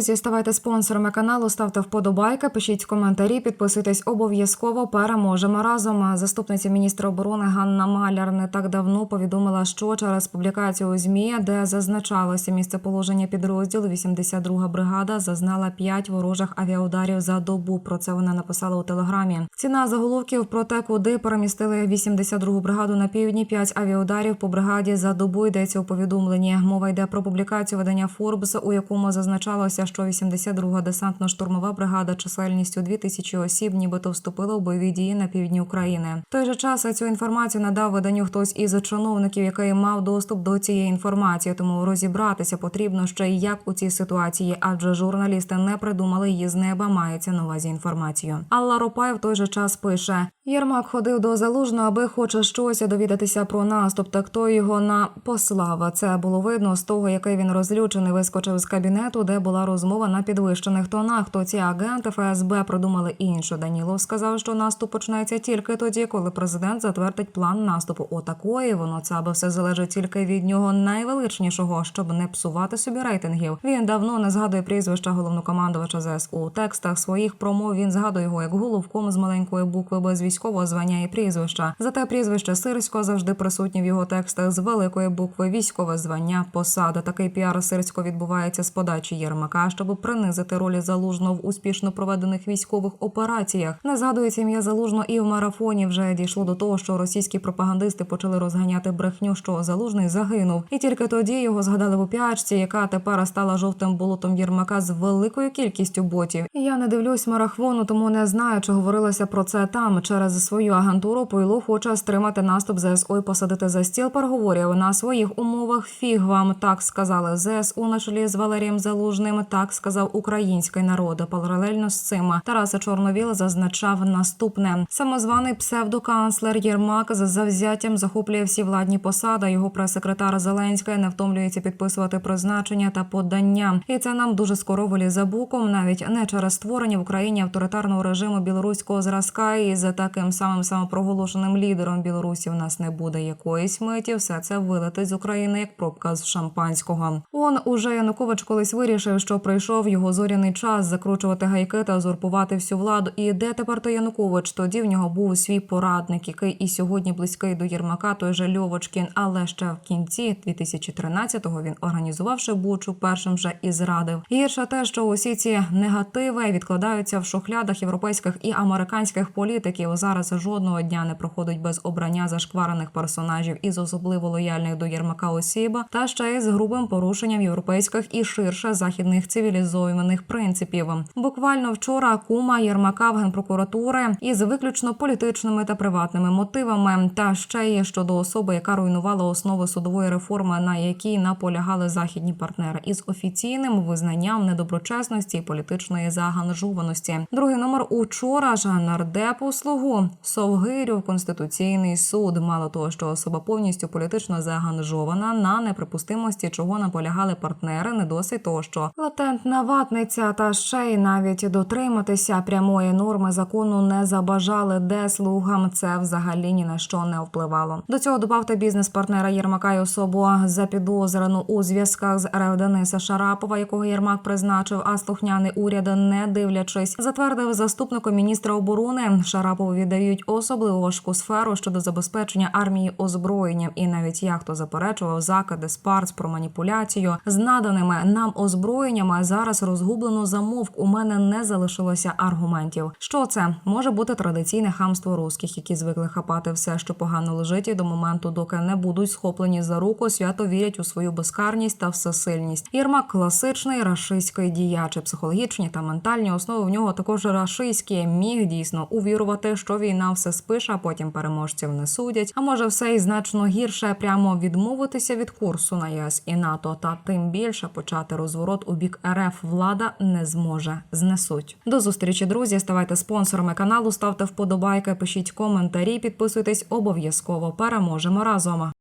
друзі, ставайте спонсорами каналу, ставте вподобайки, пишіть коментарі, підписуйтесь обов'язково. Переможемо разом. Заступниця міністра оборони Ганна Маляр не так давно повідомила, що через публікацію змі, де зазначалося місцеположення підрозділу, 82-га бригада зазнала 5 ворожих авіаударів за добу. Про це вона написала у телеграмі. Ціна заголовків про те, куди перемістили 82-гу бригаду на півдні. 5 авіаударів по бригаді за добу йдеться у повідомленні. Мова йде про публікацію видання Forbes, у якому зазначалося, що 82-га десантно-штурмова бригада чисельністю 2000 осіб, нібито вступила у бойові дії на півдні України. В той же час цю інформацію надав виданню хтось із чиновників, який мав доступ до цієї інформації. Тому розібратися потрібно ще й як у цій ситуації, адже журналісти не придумали її з неба. Мається на увазі інформацію. Алла Ропай в той же час пише: Єрмак ходив до залужного, аби хоче щось довідатися про наступ. Так той його на послава. Це було видно з того, який він розлючений вискочив з кабінету, де була розмова на підвищених тонах. То ці агенти ФСБ продумали інше. Данілов сказав, що наступ почнеться тільки тоді, коли президент затвердить план наступу. Отакої воно це аби все залежить тільки від нього найвеличнішого, щоб не псувати собі рейтингів. Він давно не згадує прізвища головнокомандувача ЗС у текстах своїх промов. Він згадує його як головком з маленької букви без військового звання і прізвища. Зате прізвище Сирського завжди присутнє в його текстах з великої букви військове звання посада. Такий піар Сирського відбувається з подачі Єрмака, щоб принизити ролі залужного в успішно проведених військових операціях. Не згадується ім'я залужно і в марафоні вже дійшло до того, що російські пропагандисти почали розганяти брехню, що залужний загинув, і тільки тоді його згадали в опячці, яка тепер стала жовтим болотом Єрмака з великою кількістю ботів. Я не дивлюсь марафону, тому не знаю, чи говорилося про це там. Через свою агентуру Пойло хоче стримати наступ ЗСУ і посадити за стіл переговорів на своїх умовах. Фіг вам так сказали ЗСУ на чолі з Валерієм Залужним. Так сказав український народ. Паралельно з цим Тараса Чорновіл зазначав наступне: самозваний псевдоканцлер Єрмак з завзяттям захоплює всі владні посади. Його прес-секретар Зеленський не втомлюється підписувати призначення та подання. І це нам дуже скоро за буком, навіть не через створення в Україні авторитарного режиму білоруського зразка і за таким самим самопроголошеним лідером Білорусі в нас не буде якоїсь миті. Все це вилетить з України як пробка з шампанського. Он уже Янукович колись вирішив, що прийшов його зоряний час закручувати гайки та узурпувати всю владу. І де тепер той Янукович? Тоді в нього був свій порадник, який і сьогодні близький до Єрмака, той же Льовочкін. Але ще в кінці 2013-го він організувавши бучу, першим же і зрадив. Гірше те, що усі ці негативи відкладаються в шухлядах європейських і американських політиків. Зараз жодного дня не проходить без обрання зашкварених персонажів із особливо лояльних до Єрмака осіб, та ще й з грубим порушенням європейських і ширше західних цивілізованих принципів. Буквально вчора кума Єрмака в генпрокуратури із виключно політичними та приватними мотивами, та ще є щодо особи, яка руйнувала основи судової реформи, на якій наполягали західні партнери, із офіційним визнанням недоброчесності і політичної заганжуваності. Другий номер учора ж нардепу слугу Совгирю конституційний суд. Мало того, що особа повністю політично заганжована на неприпустимості, чого наполягали партнери, не досить того, що латентна ватниця та ще й навіть дотриматися прямої норми закону не забажали, де слугам це взагалі ні на що не впливало. До цього добавте бізнес-партнера Єрмака й особу запідозрену у зв'язках з РФ Дениса Шарапова, якого Єрмак призначив, а слухняний уряд, не дивлячись, затвердив заступником міністра оборони. Шарапову віддають особливо важку сферу щодо забезпечення армії озброєнням, і навіть як хто заперечував закиди спарц про маніпуляцію з наданими нам озброєннями. Зараз розгублено замовк. У мене не залишилося аргументів. Що це може бути традиційне хамство русських, які звикли хапати все, що погано лежить, і до моменту, доки не будуть схоплені за руку, свято вірять у свою безкарність та всесильність. Єрмак класичний рашистський діяч, психологічні та ментальні основи в нього також рашистські. Міг дійсно увірувати, що війна все спише, а потім переможців не судять. А може, все і значно гірше прямо відмовитися від курсу на ЄС і НАТО, та тим більше почати розворот у бік РФ влада не зможе знесуть. До зустрічі, друзі. Ставайте спонсорами каналу, ставте вподобайки, пишіть коментарі, підписуйтесь обов'язково. Переможемо разом.